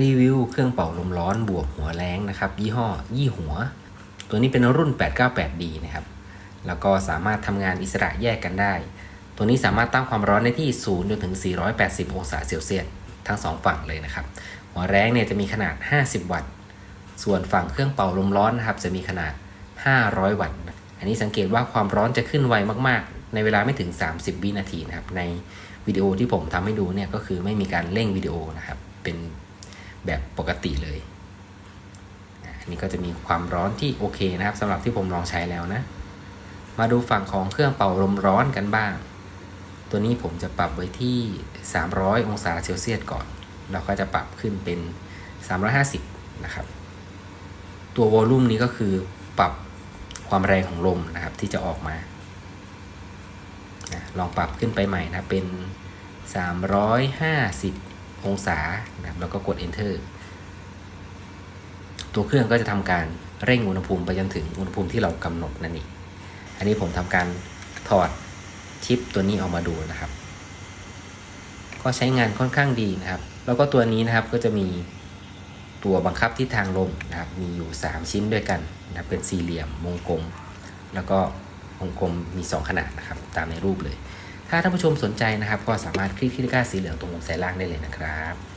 รีวิวเครื่องเป่าลมร้อนบวกหัวแรงนะครับ ยี่ห้อ ยี่หัว ตัวนี้เป็นรุ่น 898D นะครับ แล้วก็สามารถทำงานอิสระแยกกันได้ ตัวนี้สามารถตั้งความร้อนได้ที่ 0 จนถึง 480 องศาเซลเซียสทั้ง 2 ฝั่งเลยนะครับ หัวแรงเนี่ยจะมีขนาด 50 วัตต์ ส่วนฝั่งเครื่องเป่าลมร้อนนะครับจะมีขนาด 500 วัตต์ อันนี้สังเกตว่าความร้อนจะขึ้นไวมากๆ ในเวลาไม่ถึง 30 วินาทีนะครับ ในวิดีโอที่ผมทำให้ดูเนี่ยก็คือไม่มีการเร่งวิดีโอนะครับ เป็น แบบปกติเลยอันนี้ก็จะมีความร้อนที่โอเคนะครับสำหรับที่ผมลองใช้แล้วนะ มาดูฝั่งของเครื่องเป่าลมร้อนกันบ้าง ตัวนี้ผมจะปรับไว้ที่ 300 องศาเซลเซียสก่อน เราก็จะปรับขึ้นเป็น 350 นะครับ ตัววอลลุ่มนี้ก็คือปรับความแรงของลมนะครับที่จะออกมาลองปรับขึ้นไปใหม่นะเป็น 350 องศานะครับแล้วก็กด enter ตัวเครื่องก็จะทำการเร่งอุณหภูมิไปจนถึงอุณหภูมิที่เรากำหนดนั่นเองอันนี้ผมทำการถอดชิปตัวนี้ออกมาดูนะครับ ก็ใช้งานค่อนข้างดีนะครับ แล้วก็ตัวนี้นะครับก็จะมีตัวบังคับทิศทางลมนะครับ มีอยู่ 3 ชิ้นด้วยกันนะครับเป็นสี่เหลี่ยมวงกลม แล้วก็วงกลมมี 2 ขนาดนะครับ ตามในรูปเลย ถ้าท่านผู้ชมสนใจนะครับ ก็สามารถคลิกที่ตะกร้าสีเหลืองตรงมุมซ้ายล่างได้เลยนะครับ